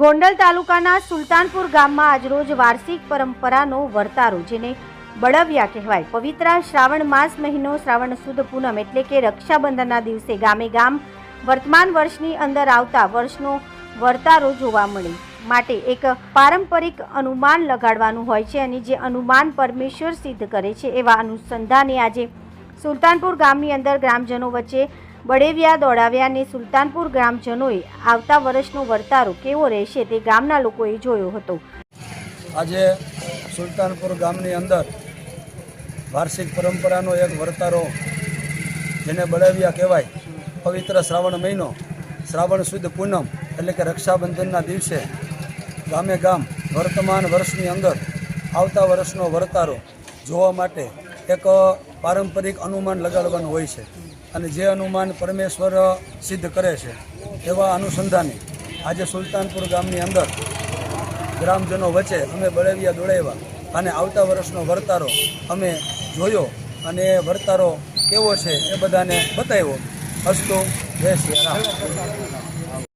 ગોંડલ તાલુકાના સુલતાનપુર ગામમાં આજરોજ વાર્ષિક પરંપરાનો વર્તારો, જેને બળવિયા કહેવાય. પવિત્ર શ્રાવણ માસ મહિનો શ્રાવણ સુદ પૂનમ એટલે કે રક્ષાબંધનના દિવસે ગામે ગામ વર્તમાન વર્ષની અંદર આવતા વર્ષનો વર્તારો જોવા મળે. માટે એક પારંપરિક અનુમાન લગાડવાનું હોય છે અને જે અનુમાન પરમેશ્વર સિદ્ધ કરે છે એવા અનુસંધાને આજે સુલતાનપુર ગામની અંદર ગ્રામજનો વચ્ચે બળેવિયા દોડાવ્યા અને સુલતાનપુર ગ્રામજનોએ આવતા વર્ષનો વર્તારો કેવો રહેશે તે ગામના લોકોએ જોયો હતો. આજે સુલતાનપુર ગામની અંદર વાર્ષિક પરંપરાનો એક વર્તારો જેને બળેવિયા કહેવાય, પવિત્ર શ્રાવણ મહિનો, શ્રાવણ સુદ પૂનમ એટલે કે રક્ષાબંધનના દિવસે ગામે ગામ વર્તમાન વર્ષની અંદર આવતા વર્ષનો વર્તારો જોવા માટે એક પારંપરિક અનુમાન લગાડવાનું હોય છે. અને જે અનુમાન પરમેશ્વર સિદ્ધ કરે છે, એવા અનુસંધાને આજે સુલતાનપુર ગામની અંદર ગ્રામજનો વચ્ચે અમે બળેવિયા દોડાવ્યા અને આવતા વર્ષનો વર્તારો અમે જોયો અને એ વર્તારો કેવો છે એ બધાને બતાવ્યો. અસ્તુ, જય શ્રી રામ.